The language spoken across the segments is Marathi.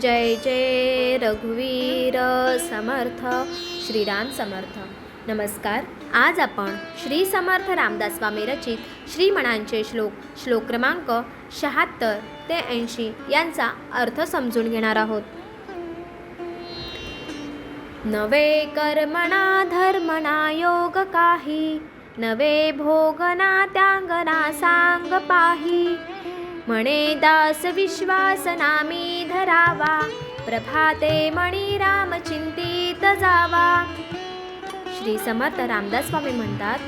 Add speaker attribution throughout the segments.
Speaker 1: जय जय रघुवीर समर्थ श्रीराम समर्थ. नमस्कार आज आपण श्री समर्थ रामदास स्वामी रचित श्रीमणांचे श्लोक श्लोक क्रमांक शहात्तर ते ऐंशी यांचा अर्थ समजून घेणार आहोत. नवे कर्मणा धर्मणा योग काही नवे भोगना त्यांगना सांग पाही. म्हणे दास विश्वास नामी धरावा प्रभाते मणी राम चिंतित जावा. श्री समर्थ रामदास स्वामी म्हणतात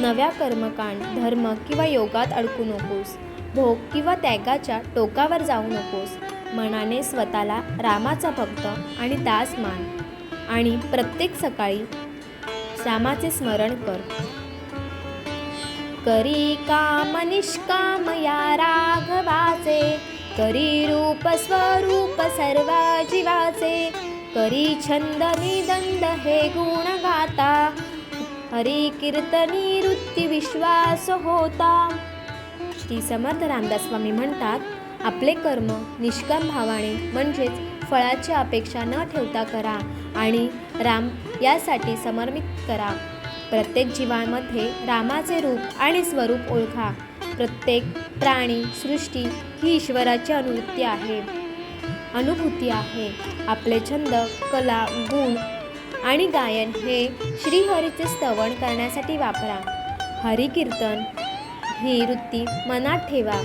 Speaker 1: नव्या कर्मकांड धर्म किंवा योगात अडकू नकोस. भोग किंवा त्यागाच्या टोकावर जाऊ नकोस. मनाने स्वतःला रामाचा भक्त आणि दास मान. आणि प्रत्येक सकाळी रामाचे स्मरण कर. करी काम निष्काम या राघवाचे. करी रूप स्वरूप सर्व जीवाचे. करी छंद निदंद हे गुण गाता हरी कीर्तनी वृत्ती विश्वास होता. श्री समर्थ रामदास स्वामी म्हणतात आपले कर्म निष्काम भावाने म्हणजेच फळाची अपेक्षा न ठेवता करा आणि राम यासाठी समर्पित करा. प्रत्येक जीवांमध्ये रामाचे रूप आणि स्वरूप ओळखा. प्रत्येक प्राणी सृष्टी ही ईश्वराची अनुवृत्ती आहे. अनुभूती आहे. आपले छंद कला गुण आणि गायन हे श्रीहरीचे स्तवण करण्यासाठी वापरा. हरिकीर्तन ही वृत्ती मनात ठेवा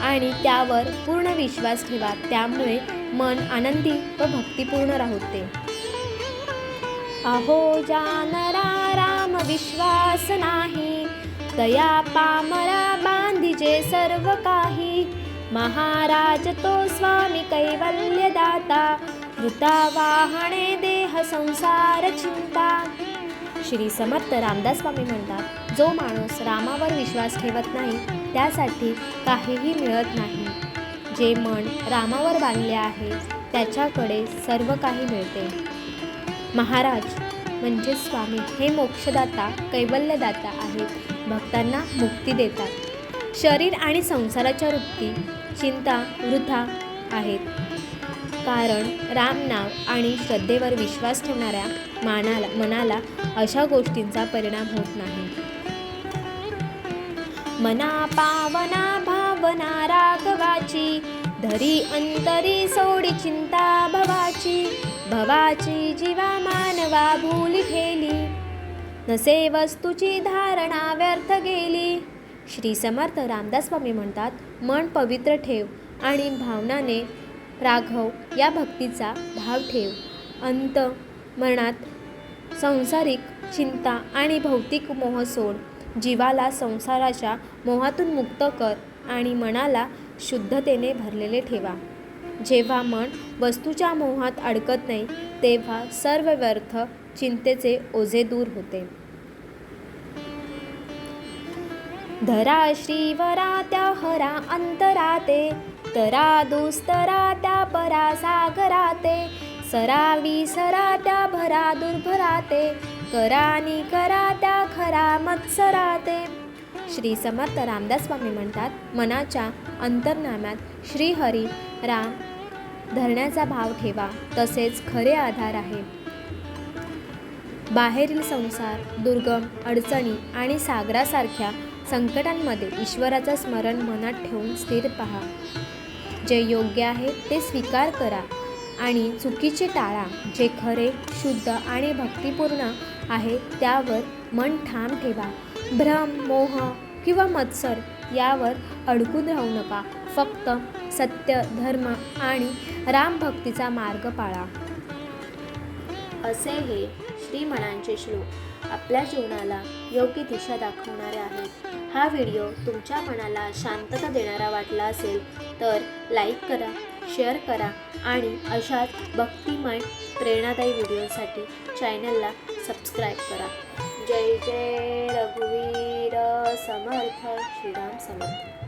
Speaker 1: आणि त्यावर पूर्ण विश्वास ठेवा. त्यामुळे मन आनंदी व भक्तिपूर्ण राहते. अहो जानरा विश्वास नाही. तया पामरा बांधिजे सर्व काही. महाराज तो स्वामी कैवल्य दाता वृता वाहणे देह संसार चिंता. श्री समर्थ रामदास स्वामी म्हणतात जो माणूस रामावर विश्वास ठेवत नाही त्यासाठी काहीही मिळत नाही. जे मन रामावर बांधले आहे त्याच्याकडे सर्व काही मिळते. महाराज म्हणजे स्वामी हे मोक्षदाता कैवल्यदाता आहेत. भक्तांना मुक्ती देतात. शरीर आणि संसाराच्या वृत्ती चिंता वृथा आहेत. कारण रामनाव आणि श्रद्धेवर विश्वास ठेवणाऱ्या मानाला मनाला अशा गोष्टींचा परिणाम होत नाही. मना पावना भावना राघवाची धरी अंतरी सोडी चिंता भवाची. भवाची जीवा मानवा भूल ठेली नसे वस्तूची धारणा व्यर्थ गेली. श्री समर्थ रामदास स्वामी म्हणतात मन पवित्र ठेव आणि भावनाने राघव या भक्तीचा भाव ठेव. अंत. मनात संसारिक चिंता आणि भौतिक मोह सोड. जीवाला संसाराच्या मोहातून मुक्त कर आणि मनाला शुद्धतेने भरलेले ठेवा. जेव्हा मन वस्तूच्या मोहात अडकत नाही तेव्हा सर्व व्यर्थ चिंतेचे ओझे दूर होते. धरा श्रीवरा त्या हरा अंतराते तरा दुस्तरा त्या परा सागराते सरावी सरा त्या भरा दुर्भराते करानी करा त्या खरा मत्सराते. श्री समर्थ रामदास स्वामी म्हणतात मनाच्या अंतर्नाम्यात श्रीहरी राम धरण्याचा भाव ठेवा तसेच खरे आधार आहे. बाहेरील संसार दुर्गम अडचणी आणि सागरासारख्या संकटांमध्ये ईश्वराचं स्मरण मनात ठेवून स्थिर पहा. जे योग्य आहे ते स्वीकार करा आणि चुकीचे टाळा. जे खरे शुद्ध आणि भक्तिपूर्ण आहे त्यावर मन ठाम ठेवा. भ्रम मोह किंवा मत्सर यावर अडकून राहू नका. फक्त सत्य धर्म आणि रामभक्तीचा मार्ग पाळा. असे हे श्रीमणांचे श्लोक आपल्या जीवनाला योग्य दिशा दाखवणारे आहेत. हा व्हिडिओ तुमच्या मनाला शांतता देणारा वाटला असेल तर लाईक करा. शेअर करा आणि अशाच भक्तिमय प्रेरणादायी व्हिडिओसाठी चॅनलला सबस्क्राईब करा. जय जय रघुवीर समर्थ श्रीराम समर्थ.